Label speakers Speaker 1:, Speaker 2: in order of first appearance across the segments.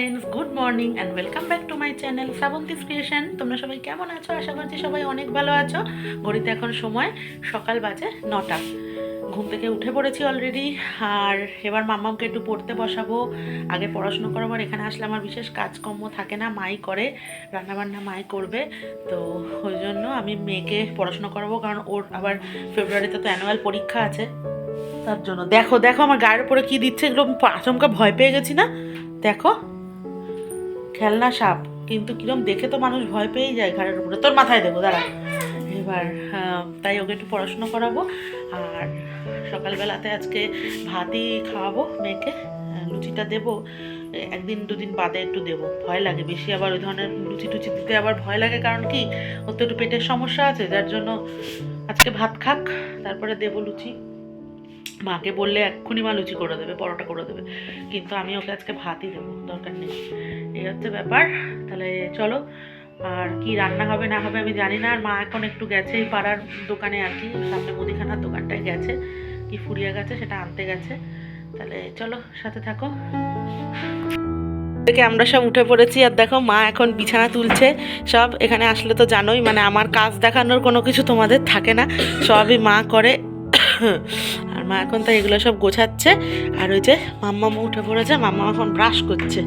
Speaker 1: Friends good morning and welcome back to my channel Shrabanti's creation তোমরা সবাই কেমন আছো? আশা করছি সবাই অনেক ভালো আছো। ঘড়িতে এখন সময় সকাল বাজে নটা। ঘুম থেকে উঠে পড়েছি অলরেডি আর এবার মাম্মামকে একটু পড়তে বসাবো। আগে পড়াশুনো করাবো আর এখানে আসলে আমার বিশেষ কাজকর্ম থাকে না, মাই করে, রান্নাবান্না মাই করবে। তো ওই জন্য আমি মেয়েকে পড়াশোনা করাবো কারণ ওর আবার ফেব্রুয়ারিতে তো অ্যানুয়াল পরীক্ষা আছে। তার জন্য দেখো দেখো আমার গায়ের উপরে কী দিচ্ছে এগুলো আচমকা ভয় পেয়ে গেছি না? দেখো। খেলনা সাপ, কিন্তু কিরম দেখে তো মানুষ ভয় পেয়ে যায় ঘাড়ের উপরে। তোর মাথায় দেবো দাঁড়া। এবার তাই ওকে একটু পড়াশোনা করাবো, আর সকালবেলাতে আজকে ভাতই খাওয়াবো মেয়েকে লুচিটা দেবো একদিন দুদিন বাদে একটু দেবো, ভয় লাগে বেশি। আবার ওই ধরনের লুচি টুচি দিতে আবার ভয় লাগে, কারণ কি, ওর তো একটু পেটের সমস্যা আছে, যার জন্য আজকে ভাত খাক, তারপরে দেবো লুচি। মাকে বললে এক্ষুনি মা লুচি করে দেবে, পরোটা করে দেবে, কিন্তু আমি ওকে আজকে ভাতই দেবো, দরকার নেই। এই হচ্ছে ব্যাপার। তাহলে চলো, আর কি রান্না হবে না হবে আমি জানি না। আর মা এখন একটু গেছে এই পাড়ার দোকানে আর কি, সামনে মুদিখানার দোকানটায় গেছে। কি ফুরিয়ে গেছে সেটা আনতে গেছে। তাহলে চলো, সাথে থাকো। থেকে আমরা সব উঠে পড়েছি, আর দেখো মা এখন বিছানা তুলছে। সব এখানে আসলে তো জানোই মানে আমার কাজ দেখানোর কোনো কিছু তোমাদের থাকে না। সবই মা করে। আর মা এখন তো এগুলো সব গোছাচ্ছে। আর ওই যে মাম্মা উঠে পড়েছে মাম্মা এখন ব্রাশ করছে।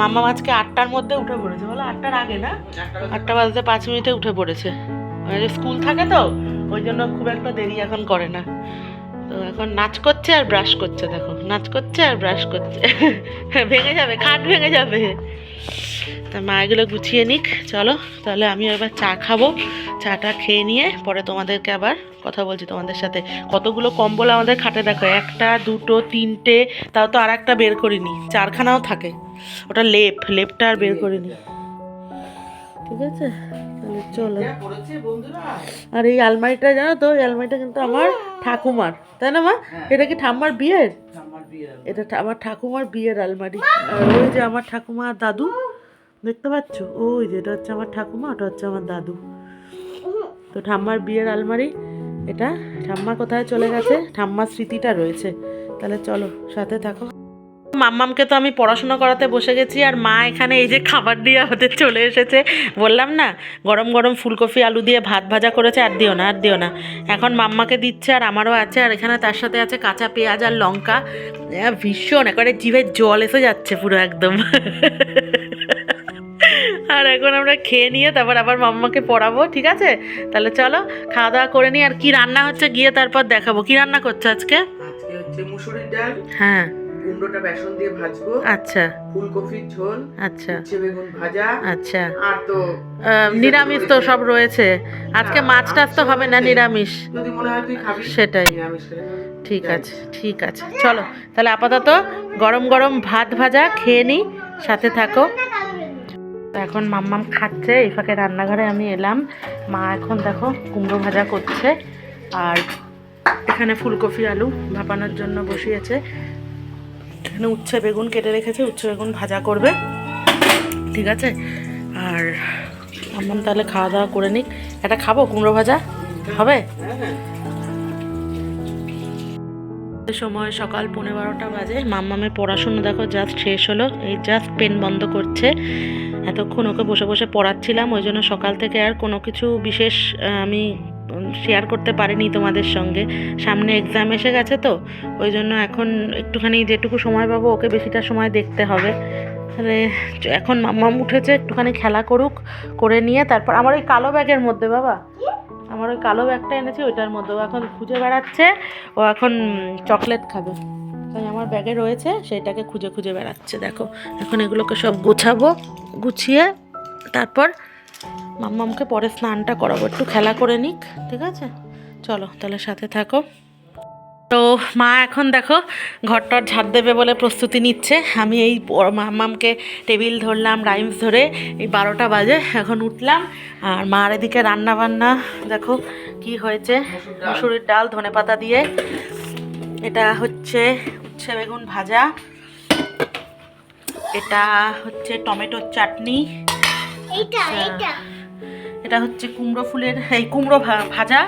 Speaker 1: মাম্মা আজকে আটটার মধ্যে উঠে পড়েছে। বলো আটটার আগে না? আটটা বাজতে পাঁচ মিনিটে উঠে পড়েছে। স্কুল থাকে তো, ওই জন্য খুব একটা দেরি এখন করে না। তো এখন নাচ করছে আর ব্রাশ করছে, দেখো। নাচ করছে আর ব্রাশ করছে। ভেঙে যাবে, খাট ভেঙে যাবে। তা মা এগুলো গুছিয়ে নিক, চলো। তাহলে আমি এবার চা খাব। চাটা খেয়ে নিয়ে পরে তোমাদেরকে আবার কথা বলছি তোমাদের সাথে। কতগুলো কম্বল আমাদের খাটে দেখো, একটা, দুটো, তিনটে, তাও তো আর একটা বের করিনি। চারখানাও থাকে। ওটা লেপ লেপটা আর বের করিনি। ঠিক আছে? তাহলে চলো। আর এই আলমারিটা জানো তো এই আলমারিটা কিন্তু আমার ঠাকুমার। তাই না মা? এটা কি ঠাম্মার বিয়ের? এটা আমার ঠাকুমার বিয়ের আলমারি। আর ওই যে আমার ঠাকুমা আর দাদু দেখতে পাচ্ছ? ওই যে এটা হচ্ছে আমার ঠাকুমা ওটা হচ্ছে আমার দাদু। তো ঠাম্মার বিয়ের আলমারি এটা ঠাম্মা কোথায় চলে গেছে? ঠাম্মার স্মৃতিটা রয়েছে। তাহলে চলো সাথে থাকো। মাম্মামকে তো আমি পড়াশোনা করাতে বসে গেছি আর মা এখানে এই যে খাবার দিয়ে আমাদের চলে এসেছে। বললাম না গরম গরম ফুলকপি আলু দিয়ে ভাত ভাজা করেছে আর দিও না আর দিও না। এখন মাম্মাকে দিচ্ছে আর আমারও আছে আর এখানে তার সাথে আছে কাঁচা পেঁয়াজ আর লঙ্কা। ভীষণ একবারে জিভে জল এসে যাচ্ছে পুরো একদম। আর এখন আমরা খেয়ে নিয়ে তারপর আবার মাম্মাকে পড়াবো ঠিক আছে? তাহলে চলো খাওয়া দাওয়া করে নিই। আর কি রান্না হচ্ছে গিয়ে তারপর দেখাবো। কি রান্না করছ আজকে?
Speaker 2: আজকে হচ্ছে মুসুরির ডাল।
Speaker 1: হ্যাঁ।
Speaker 2: কুমড়োটা বেসন দিয়ে ভাজবো।
Speaker 1: আচ্ছা।
Speaker 2: ফুলকপির ঝোল
Speaker 1: আচ্ছা।
Speaker 2: উচ্ছে বেগুন ভাজা।
Speaker 1: আচ্ছা।
Speaker 2: আর তো
Speaker 1: নিরামিষ তো সব রয়েছে। আজকে মাছ টাছ তো হবে না নিরামিষ।
Speaker 2: যদি মনে হয় তুই খাবি
Speaker 1: সেটাই।
Speaker 2: নিরামিষ
Speaker 1: ঠিক আছে ঠিক আছে। চলো তাহলে আপাতত গরম গরম ভাত ভাজা খেয়ে নিই সাথে থাকো। এখন মাম্মাম খাচ্ছে এই ফাঁকে রান্নাঘরে আমি এলাম। মা এখন দেখো কুমড়ো ভাজা করছে আর এখানে ফুলকপি আলু ভাপানোর জন্য বসিয়েছে। এখানে উচ্ছে বেগুন কেটে রেখেছে, উচ্ছে বেগুন ভাজা করবে। ঠিক আছে? আর মাম্মাম তাহলে খাওয়া দাওয়া করে নিক। এটা খাব কুমড়ো ভাজা? হবে? সময় সকাল পনেরো বারোটা বাজে। মাম্মামের পড়াশুনো দেখো জাস্ট শেষ হলো। এই জাস্ট পেন বন্ধ করছে। এতক্ষণ ওকে বসে বসে পড়াচ্ছিলাম, ওই জন্য সকাল থেকে আর কোনো কিছু বিশেষ আমি শেয়ার করতে পারিনি তোমাদের সঙ্গে। সামনে এক্সাম এসে গেছে তো, ওই জন্য এখন একটুখানি যেটুকু সময় পাবো ওকে বেশিটা সময় দেখতে হবে। তাহলে এখন মাম্মাম উঠেছে, একটুখানি খেলা করুক, করে নিয়ে তারপর আমার ওই কালো ব্যাগের মধ্যে বাবা। আমার ওই কালো ব্যাগটা এনেছি, ওইটার মধ্যে। ও এখন খুঁজে বেড়াচ্ছে, ও এখন চকলেট খাবে। তাই আমার ব্যাগে রয়েছে সেটাকে খুঁজে খুঁজে বেড়াচ্ছে, দেখো। এখন এগুলোকে সব গুছাবো, গুছিয়ে, তারপর মাম্মামকে পরে স্নানটা করাবো। একটু খেলা করে নিক, ঠিক আছে? চলো, তাহলে সাথে থাকো। তো মা এখন দেখো, ঘরটর ঝাড় দেবে বলে প্রস্তুতি নিচ্ছে। আমি এই মাম্মামকে টেবিল ধরলাম রাইমস ধরে এই বারোটা বাজে এখন উঠলাম। আর মার এদিকে রান্না বান্না দেখো কি হয়েছে। মুসুরির ডাল, ধনে পাতা দিয়ে। এটা হচ্ছে উচ্ছে বেগুন ভাজা। এটা হচ্ছে টমেটোর চাটনি।
Speaker 3: এইটা
Speaker 1: আচ্ছা।
Speaker 3: এইটা।
Speaker 1: এটা হচ্ছে কুমড়ো ফুলের এই কুমড়ো ভাজা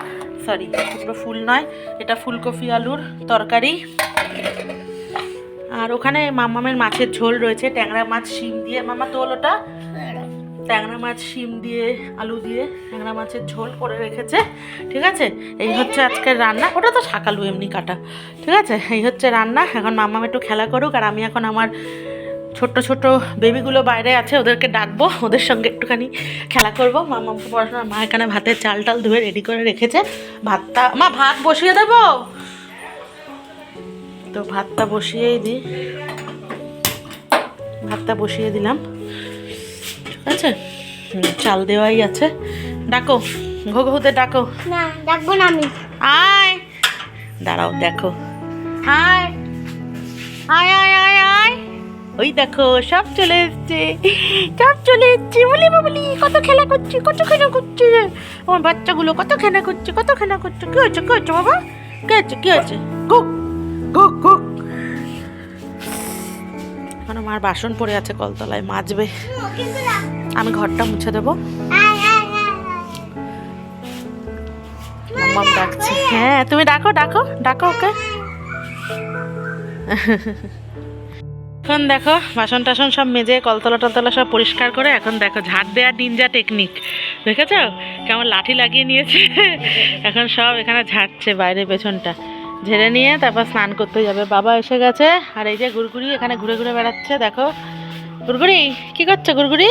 Speaker 1: সরি কুমড়ো ফুল নয় এটা ফুলকপি আলুর তরকারি। আর ওখানে মামামের মাছের ঝোল রয়েছে ট্যাংরা মাছ শিম দিয়ে মামা তোল ওটা? ট্যাংরা মাছ শিম দিয়ে আলু দিয়ে ট্যাংরা মাছের ঝোল করে রেখেছে ঠিক আছে? এই হচ্ছে আজকের রান্না ওটা তো শাকালু এমনি কাটা ঠিক আছে? এই হচ্ছে রান্না এখন মামাম একটু খেলা করুক আর আমি এখন আমার ছোট্ট ছোট বেবিগুলো বাইরে আছে ওদেরকে ডাকবো ওদের সঙ্গে একটুখানি খেলা করব। মা মামাকে পড়াশোনা মা এখানে ভাতের চাল টাল ধুয়ে রেডি করে রেখেছে। ভাতটা মা ভাত বসিয়ে দেবো? তো ভাতটা বসিয়েই দিই। ভাতটা বসিয়ে দিলাম। ঠিক আছে? চাল দেওয়াই আছে। ডাকো ঘুঘুদের ডাকো।
Speaker 3: না ডাকবো না আমি।
Speaker 1: আয়! দাঁড়াও দেখো। আয়! আয় আয় আয়! ওই দেখো, সব চলে এসছে। সব চলে এসছে। বলি বলি কত খেলা করছে, কত খেলা করছে আমার বাচ্চাগুলো কত খেলা করছে, কত খেলা করছে? কি হচ্ছে কি হচ্ছে বাবা? কি হচ্ছে কি হচ্ছে কুক কুক কুক এখন আমার বাসন পড়ে আছে, কলতলায় মাজবে। আমি ঘরটা মুছে দেবো। হ্যাঁ তুমি ডাকো ডাকো ডাকো ওকে। এখন দেখো বাসন টাসন সব মেজে কলতলা টলতলা সব পরিষ্কার করে এখন দেখো ঝাড় দেওয়ার নিনজা টেকনিক দেখেছ? কেমন লাঠি লাগিয়ে নিয়েছে। এখন সব এখানে ঝাড়ছে বাইরে পেছনটা। ঝেড়ে নিয়ে তারপর স্নান করতে যাবে। বাবা এসে গেছে আর এই যে গুড়গুড়ি এখানে ঘুরে ঘুরে বেড়াচ্ছে দেখো। গুড়গুড়ি কি করছ গুড়গুড়ি?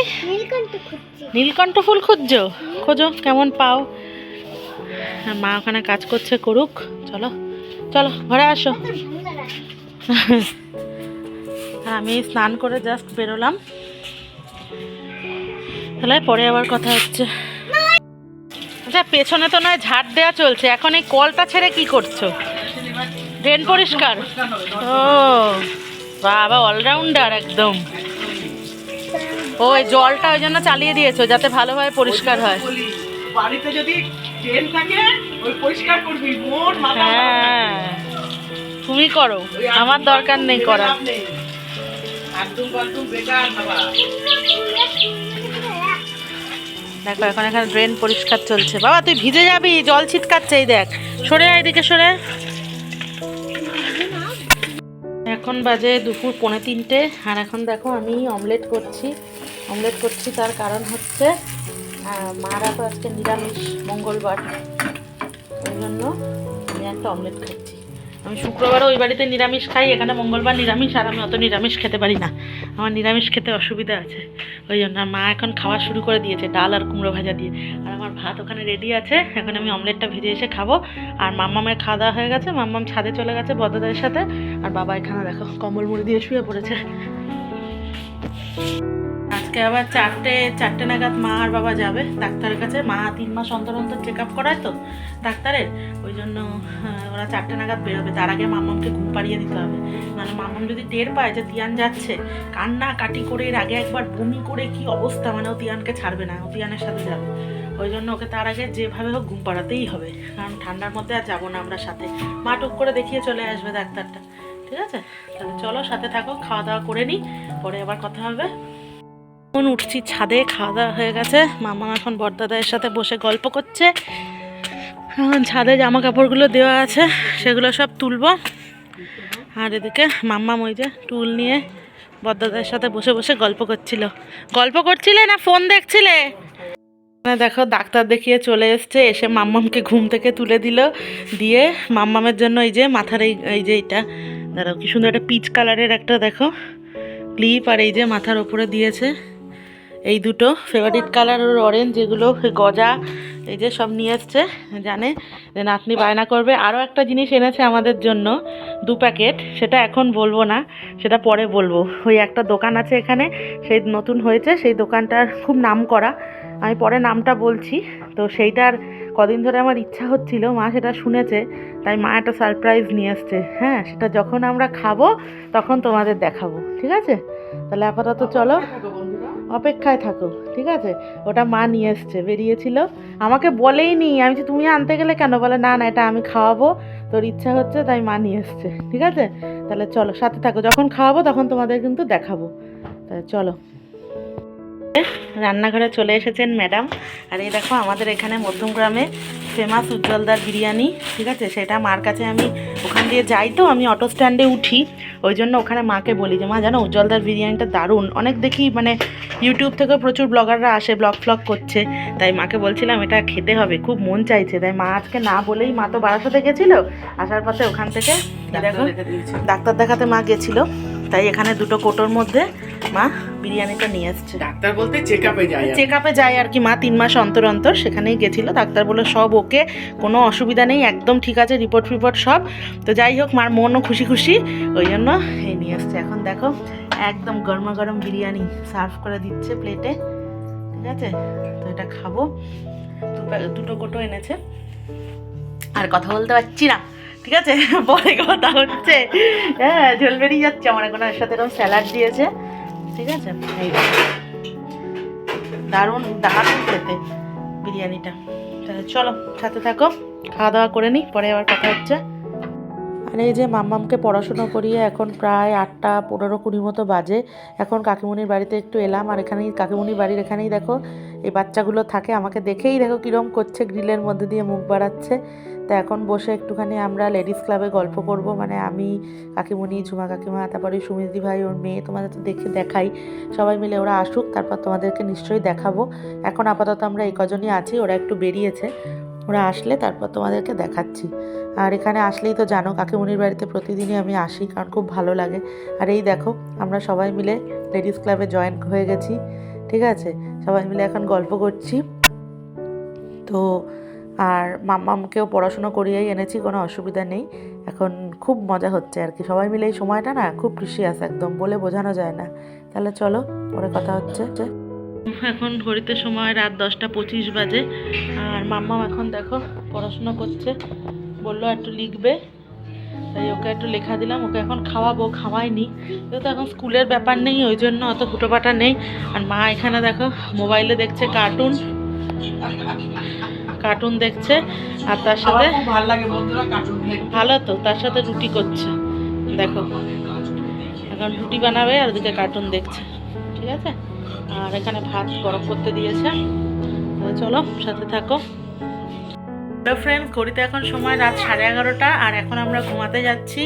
Speaker 3: নীলকণ্ঠ
Speaker 1: ফুল খুঁজছো? খোঁজো কেমন পাও। মা ওখানে কাজ করছে করুক। চলো চলো ঘরে আসো। আমি স্নান করে জাস্ট বেরোলাম। তাহলে পরে আবার কথা হচ্ছে। আচ্ছা পেছনে তো নয় ঝাড় দেওয়া চলছে। এখন এই কলটা ছেড়ে কি করছ? ড্রেন পরিষ্কার? ও বাবা অলরাউন্ডার একদম। ওই জলটা ওই জন্য চালিয়ে দিয়েছ যাতে ভালোভাবে পরিষ্কার হয়।
Speaker 2: বাড়িতে যদি ট্রেন থাকে ওই পরিষ্কার করবি। মোট মাথা
Speaker 1: হ্যাঁ। তুমি করো। আমার দরকার নেই করার। দেখো, এখন এখানে ড্রেন পরিষ্কার চলছে। বাবা, তুই ভিজে যাবি, জল ছিটকাচ্ছে, এই দেখ। সরে এদিকে, সরে। এখন বাজে দুপুর পৌনে তিনটে, আর এখন দেখো আমি অমলেট করছি। অমলেট করছি তার কারণ হচ্ছে মারা তো আজকে নিরামিষ মঙ্গলবার। ওই জন্য আমি একটা অমলেট খাচ্ছি। আমি শুক্রবারও ওই বাড়িতে নিরামিষ খাই, এখানে মঙ্গলবার নিরামিষ, আর আমি অত নিরামিষ খেতে পারি না। আমার নিরামিষ খেতে অসুবিধা আছে। ওই জন্য মা এখন খাওয়া শুরু করে দিয়েছে, ডাল আর কুমড়ো ভাজা দিয়ে। আর আমার ভাত ওখানে রেডি আছে, এখন আমি অমলেটটা ভেজে এসে খাব। আর মাম্মামের খাওয়া দাওয়া হয়ে গেছে, মাম্মাম ছাদে চলে গেছে বদাদের সাথে। আর বাবা এখানে দেখো, কম্বল মুড়ি দিয়ে শুয়ে পড়েছে। আজকে আবার চারটে চারটে নাগাদ মা আর বাবা যাবে ডাক্তারের কাছে। মা তিন মাস অন্তর অন্তর চেক আপ করায় তো ডাক্তারের। ওই জন্য ওরা চারটে নাগাদ বেরোবে। তার আগে মামামকে ঘুম পাড়িয়ে দিতে হবে। মানে মামাম যদি টের পায় যে তিয়ান যাচ্ছে, কান্না কাটি করে এর আগে একবার বমি করে কি অবস্থা মানে ও তিয়ানকে ছাড়বে না, ও তিয়ানের সাথে যাবে। ওই জন্য ওকে তার আগে যেভাবে হোক ঘুম পাড়াতেই হবে। কারণ ঠান্ডার মধ্যে আর যাব না আমরা সাথে। মা টুক করে দেখিয়ে চলে আসবে ডাক্তারটা। ঠিক আছে? তাহলে চলো সাথে থাকো, খাওয়া দাওয়া করে নিই, পরে আবার কথা হবে। এখন উঠছি ছাদে, খাওয়া দাওয়া হয়ে গেছে। মামা এখন বরদাদার সাথে বসে গল্প করছে। এখন ছাদে জামা কাপড়গুলো দেওয়া আছে, সেগুলো সব তুলবো। আর এদিকে মাম্মা ওই যে টুল নিয়ে বরদাদার সাথে বসে বসে গল্প করছিল। গল্প করছিলে না ফোন দেখছিলে? দেখো, ডাক্তার দেখিয়ে চলে এসছে, এসে মাম্মামকে ঘুম থেকে তুলে দিল। দিয়ে মাম্মামের জন্য এই যে মাথার এই এই যে এটা, দাঁড়াও কি সুন্দর একটা পিচ কালারের একটা দেখো। ক্লিপ আর এই যে মাথার ওপরে দিয়েছে। এই দুটো ফেভারিট কালার ওর অরেঞ্জ যেগুলো গজা, এই যে সব নিয়ে এসছে জানে যে নাতনি বায়না করবে। আরও একটা জিনিস এনেছে আমাদের জন্য, দু প্যাকেট সেটা এখন বলব না, সেটা পরে বলব। ওই একটা দোকান আছে এখানে, সেই নতুন হয়েছে, সেই দোকানটার খুব নাম করা। আমি পরে নামটা বলছি, তো সেইটার কদিন ধরে আমার ইচ্ছা হচ্ছিল, মা সেটা শুনেছে, তাই মা একটা সারপ্রাইজ নিয়ে এসছে হ্যাঁ সেটা যখন আমরা খাব, তখন তোমাদের দেখাবো, ঠিক আছে? তাহলে আপাতত চলো। অপেক্ষায় থাকো ঠিক আছে? ওটা মা নিয়ে এসছে বেরিয়েছিল। আমাকে বলেই নি আমি বলছি, তুমি আনতে গেলে কেন? বলে না না এটা আমি খাওয়াবো তোর ইচ্ছা হচ্ছে তাই মা নিয়ে এসছে ঠিক আছে? তাহলে চলো সাথে থাকো যখন খাওয়াবো তখন তোমাদের কিন্তু দেখাবো। তাহলে চলো। রান্নাঘরে চলে এসেছেন ম্যাডাম। আর এই দেখো আমাদের এখানে মধ্যমগ্রামে ফেমাস উজ্জ্বলদার বিরিয়ানি ঠিক আছে? সেটা মার কাছে আমি ওখান দিয়ে যাই তো আমি অটো স্ট্যান্ডে উঠি। ওই জন্য ওখানে মাকে বলি যে মা জানো উজ্জ্বলদার বিরিয়ানিটা দারুণ। অনেক দেখি মানে ইউটিউব থেকে প্রচুর ব্লগাররা আসে ব্লগ ফ্লগ করছে। তাই মাকে বলছিলাম এটা খেতে হবে খুব মন চাইছে। তাই মা আজকে না বলেই মা তো বারাসাতে গেছিল। আসার পথে ওখান থেকে দেখো ডাক্তার দেখাতে মা গেছিল। তাই এখানে দুটো কোটোর মধ্যে মা বিরিয়ানিটা নিয়ে এসছে
Speaker 2: ডাক্তার বলতে চেক আপে যায়
Speaker 1: চেক আপে যায় আর কি মা তিন মাস অন্তর অন্তর সেখানেই গেছিল। ডাক্তার বলল সব ওকে কোনো অসুবিধা নেই একদম ঠিক আছে রিপোর্ট ফিপোর্ট সব। তো যাই হোক মার মনও খুশি খুশি ওই জন্য এই নিয়ে এসছে এখন দেখো একদম গরমা গরম বিরিয়ানি সার্ভ করে দিচ্ছে প্লেটে ঠিক আছে? তো এটা খাব। দুটো কোটো এনেছে। আর কথা বলতে পারছি না ঠিক আছে? পরে কথা হচ্ছে। হ্যাঁ ঝোল বেরিয়ে যাচ্ছে। আমার এখন সাথে এরকম স্যালাড দিয়েছে। ঠিক আছে? এই দারুণ দারুণ খেতে বিরিয়ানিটা। তাহলে চলো, সাথে থাকো, খাওয়া দাওয়া করে নিই, পরে আবার কথা হচ্ছে। আর এই যে মাম্মামকে পড়াশুনো করিয়ে এখন প্রায় আটটা পনেরো কুড়ি মতো বাজে। এখন কাকিমুনির বাড়িতে একটু এলাম, আর এখানেই, কাকিমুনির বাড়ির এখানেই দেখো, এই বাচ্চাগুলো থাকে। আমাকে দেখেই দেখো কীরম করছে, গ্রিলের মধ্যে দিয়ে মুখ বাড়াচ্ছে। তা এখন বসে একটুখানি আমরা লেডিস ক্লাবে গল্প করব। মানে আমি কাকিমুনি ঝুমা কাকিমা, তারপরে সুমিতি ভাই, ওর মেয়ে তোমাদের তো দেখে দেখাই। সবাই মিলে ওরা আসুক, তারপর তোমাদেরকে নিশ্চয়ই দেখাবো। এখন আপাতত আমরা এই কজনই আছি, ওরা একটু বেরিয়েছে। ওরা আসলে তারপর তোমাদেরকে দেখাচ্ছি। আর এখানে আসলেই তো জানো কাকিমুনির বাড়িতে প্রতিদিনই আমি আসি, কারণ খুব ভালো লাগে। আর এই দেখো, আমরা সবাই মিলে লেডিস ক্লাবে জয়েন হয়ে গেছি। ঠিক আছে? সবাই মিলে এখন গল্প করছি। তো আর মাম্মামকেও পড়াশুনো করিয়েই এনেছি, কোনো অসুবিধা নেই। এখন খুব মজা হচ্ছে আর কি। সবাই মিলে এই সময়টা না খুব প্রিসিয়াস একদম, বলে বোঝানো যায় না। তাহলে চলো, পরে কথা হচ্ছে এখন ঘড়িতে সময় রাত দশটা পঁচিশ বাজে, আর মাম্মাম এখন দেখো পড়াশোনা করছে। বলল একটু লিখবে, তাই ওকে একটু লেখা দিলাম, ওকে এখন খাওয়াবো, খাওয়াইনি। যেহেতু এখন স্কুলের ব্যাপার নেই, ওই জন্য অত হুটোপাটা নেই। আর মা এখানে দেখো মোবাইলে দেখছে কার্টুন। কার্টুন দেখছে আর তার সাথে
Speaker 2: ভালো লাগে বন্ধুরা কার্টুন
Speaker 1: ভালো তো তার সাথে রুটি করছে। দেখো এখন রুটি বানাবে আর ওদিকে কার্টুন দেখছে। ঠিক আছে? আর এখানে ভাত গরম করতে দিয়েছে। চলো সাথে থাকো। হ্যালো ফ্রেন্ড ঘড়িতে এখন সময় রাত সাড়ে এগারোটা আর এখন আমরা ঘুমাতে যাচ্ছি।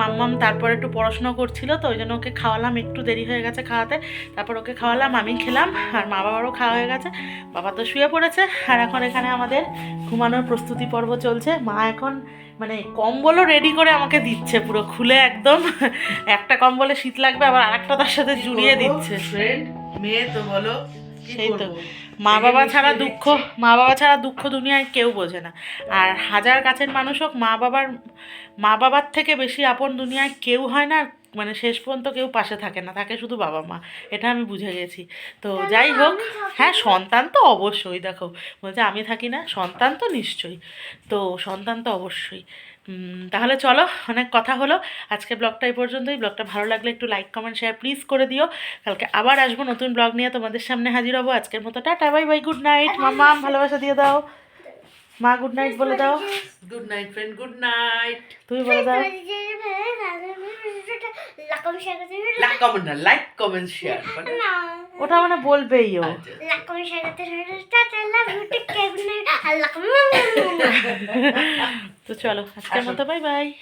Speaker 1: মাম্মাম তারপর একটু পড়াশোনা করছিল তো ওই জন্য ওকে খাওয়ালাম একটু দেরি হয়ে গেছে খাওয়াতে। তারপর ওকে খাওয়ালাম আমি খেলাম আর মা বাবারও খাওয়া হয়ে গেছে। বাবা তো শুয়ে পড়েছে আর এখন এখানে আমাদের ঘুমানোর প্রস্তুতি পর্ব চলছে। মা এখন মানে কম্বলও রেডি করে আমাকে দিচ্ছে পুরো খুলে একদম। একটা কম্বলে শীত লাগবে আবার আরেকটা তার সাথে জুড়িয়ে দিচ্ছে।
Speaker 2: ফ্রেন্ড মেয়ে তো বলো
Speaker 1: সেই তো। মা বাবা ছাড়া দুঃখ মা বাবা ছাড়া দুঃখ দুনিয়ায় কেউ বোঝে না। আর হাজার কাছের মানুষ হোক মা বাবার মা বাবার থেকে বেশি আপন দুনিয়ায় কেউ হয় না মানে শেষ পর্যন্ত কেউ পাশে থাকে না থাকে শুধু বাবা মা। এটা আমি বুঝে গেছি। তো যাই হোক হ্যাঁ সন্তান তো অবশ্যই দেখো। বলছে আমি থাকি না সন্তান তো নিশ্চয়ই। তো সন্তান তো অবশ্যই। তাহলে চলো অনেক কথা হলো। আজকে ব্লগটা এই পর্যন্তই। ব্লগটা ভালো লাগলে একটু লাইক কমেন্ট শেয়ার প্লিজ করে দিও। কালকে আবার আসব নতুন ব্লগ নিয়ে তোমাদের সামনে হাজির হব। আজকের মতো tata bye bye good night মামা ভালোবাসা দিয়ে দাও। মা গুড নাইট বলে দাও।
Speaker 2: Good night friend good night
Speaker 1: তুমি বলে দাও।
Speaker 2: লাইক কমেন্ট না লাইক কমেন্ট শেয়ার
Speaker 3: না
Speaker 1: ওটা মানে বলবেই ও। তো চলো আজকের মতো বাই বাই